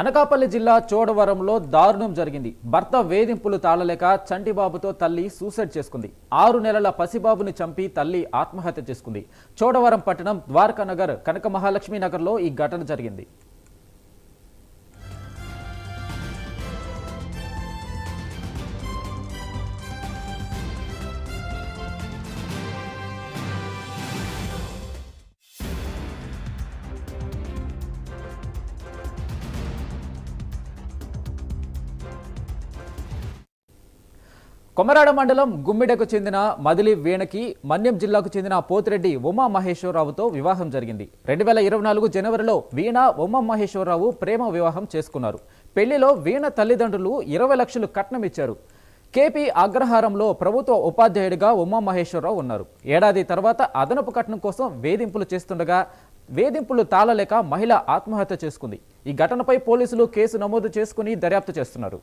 అనకాపల్లి జిల్లా చోడవరంలో దారుణం జరిగింది. భర్త వేధింపులు తాళలేక చంటిబాబుతో తల్లి సూసైడ్ చేసుకుంది. ఆరు నెలల పసిబాబుని చంపి తల్లి ఆత్మహత్య చేసుకుంది. చోడవరం పట్టణం ద్వారకానగర్ కనక మహాలక్ష్మి నగర్లో ఈ ఘటన జరిగింది. కొమరాడ మండలం గుమ్మిడకు చెందిన మదిలి వీణకి మన్యం జిల్లాకు చెందిన పోతిరెడ్డి ఉమా మహేశ్వరరావుతో వివాహం జరిగింది. రెండు వేల ఇరవై నాలుగు జనవరిలో వీణ ఉమా మహేశ్వరరావు ప్రేమ వివాహం చేసుకున్నారు. పెళ్ళిలో వీణ తల్లిదండ్రులు ఇరవై లక్షలు కట్నం ఇచ్చారు. కేపీ అగ్రహారంలో ప్రభుత్వ ఉపాధ్యాయుడిగా ఉమా మహేశ్వరరావు ఉన్నారు. ఏడాది తర్వాత అదనపు కట్నం కోసం వేధింపులు చేస్తుండగా వేధింపులు తాళలేక మహిళ ఆత్మహత్య చేసుకుంది. ఈ ఘటనపై పోలీసులు కేసు నమోదు చేసుకుని దర్యాప్తు చేస్తున్నారు.